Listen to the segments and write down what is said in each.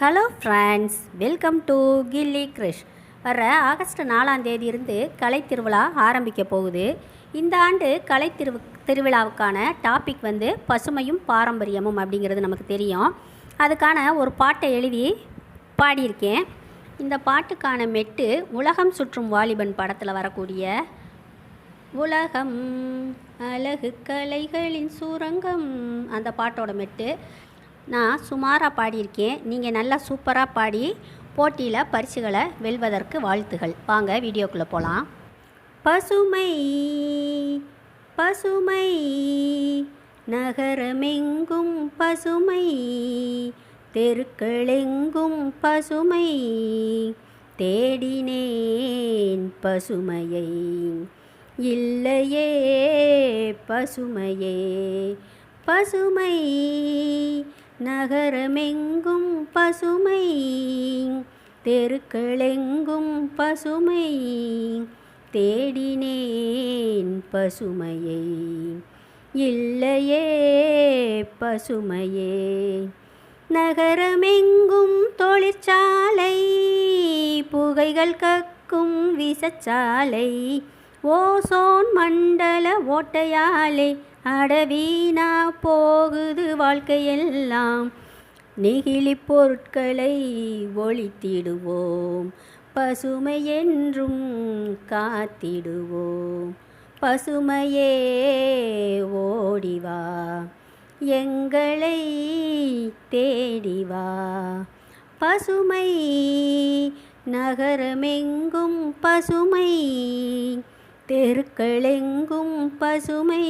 Hello friends welcome to Gilli Krish வர August நாலாம் தேதி இருந்து கலை திருவிழா ஆரம்பிக்க போகுது. இந்த ஆண்டு கலை திரு திருவிழாவுக்கான டாபிக் வந்து பசுமையும் பாரம்பரியமும் அப்படிங்கிறது நமக்கு தெரியும். அதுக்கான ஒரு பாட்டை எழுதி பாடியிருக்கேன். இந்த பாட்டுக்கான மெட்டு உலகம் சுற்றும் வாலிபன் படத்தில் வரக்கூடிய உலகம் அழகு கலைகளின் சுரங்கம் அந்த பாட்டோட மெட்டு. நான் சுமாராக பாடியிருக்கேன். நீங்கள் நல்லா சூப்பராக பாடி போட்டியில் பரிசுகளை வெல்வதற்கு வாழ்த்துகள். வாங்க வீடியோக்குள்ளே போகலாம் பசுமை பசுமை நகரமெங்கும் பசுமை தெருக்களெங்கும் பசுமை தேடினேன் பசுமையை. இல்லையே பசுமையே பசுமை நகரமெங்கும் பசுமை தெருக்களெங்கும் பசுமை தேடினேன் பசுமையை. இல்லையே பசுமையே நகரமெங்கும் தொழிற்சாலை புகைகள் கக்கும் விசச்சாலை ஓசோன் மண்டல ஓட்டையாலே அடவீனா போகுது வாழ்க்கையெல்லாம். நெகிழி பொருட்களை ஒழித்திடுவோம் பசுமை என்றும் காத்திடுவோம். பசுமையே ஓடிவா எங்களை தேடிவா பசுமை நகரமெங்கும் பசுமை. தெருக்களெங்கும் பசுமை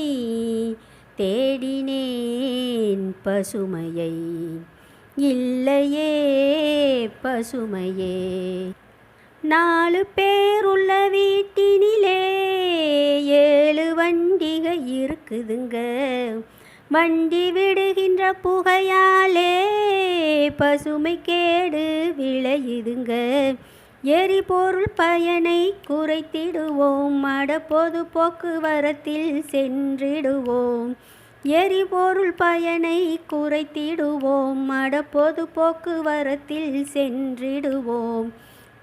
தேடினேன் பசுமையை. இல்லையே பசுமையே நாலு பேருள்ள வீட்டினிலே ஏழு வண்டிகை இருக்குதுங்க. வண்டி விடுகின்ற புகையாலே பசுமை கேடு விளையுதுங்க. எரிபொருள் பயனை குறைத்திடுவோம். மட பொது போக்குவரத்தில் சென்றிடுவோம். எரிபொருள் பயனை குறைத்திடுவோம். மட பொது போக்குவரத்தில் சென்றிடுவோம்.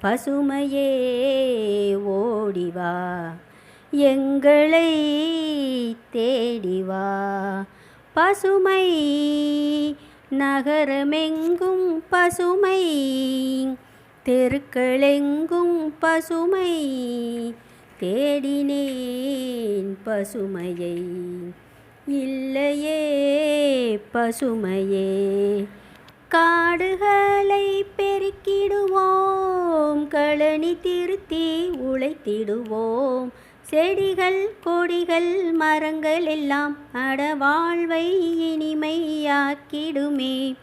பசுமையே ஓடிவா எங்களை தேடிவா பசுமை நகரமெங்கும் பசுமை. தெருக்களெங்கும் பசுமை தேடினேன் பசுமையை. இல்லையே பசுமையே காடுகளை பெருக்கிடுவோம் களனி திருத்தி உழைத்திடுவோம் செடிகள் கொடிகள் மரங்கள் எல்லாம் அடவாழ்வை இனிமையாக்கிடுமே.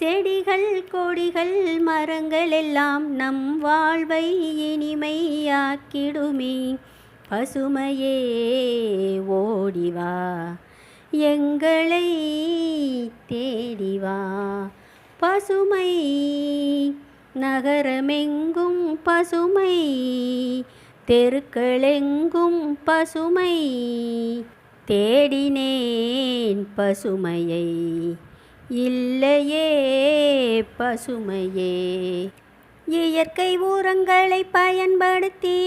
செடிகள் கொடிகள் மரங்கள் எல்லாம் நம் வாழ்வை இனிமையாக்கிடுமே. பசுமையே ஓடிவா எங்களை தேடிவா பசுமை நகரமெங்கும் பசுமை தெருக்களெங்கும் பசுமை. தேடினேன் பசுமையை. இல்லையே பசுமையே. இயற்கை உரங்களை பயன்படுத்தி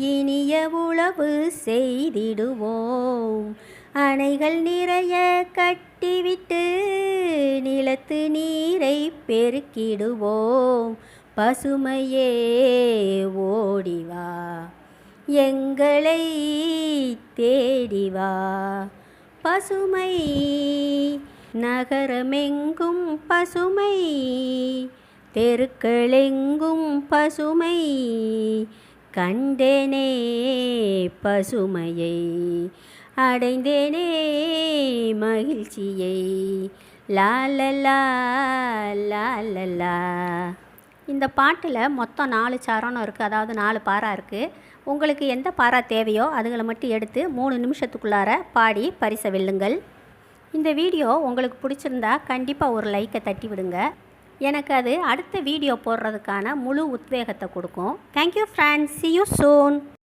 இனிய உழவு செய்திடுவோம். அணைகள் நிறைய கட்டிவிட்டு நிலத்து நீரை பெருக்கிடுவோம். பசுமையே ஓடிவா எங்களை தேடிவா பசுமை நகரமெங்கும் பசுமை தெருக்களெங்கும் பசுமை கண்டேனே பசுமையை அடைந்தேனே மகிழ்ச்சியை. லாலலா லாலலா இந்த பாட்டில் மொத்தம் நாலு சரணம் இருக்குது அதாவது நாலு பாரா இருக்குது உங்களுக்கு எந்த பாரா தேவையோ அதுகளை மட்டும் எடுத்து மூணு நிமிஷத்துக்குள்ளார பாடி பரிசை வெல்லுங்கள். இந்த வீடியோ உங்களுக்கு பிடிச்சிருந்தா கண்டிப்பாக ஒரு லைக்கை தட்டி விடுங்க. எனக்கு அது அடுத்த வீடியோ போடுறதுக்கான முழு உத்வேகத்தை கொடுக்கும். Thank you friends see you soon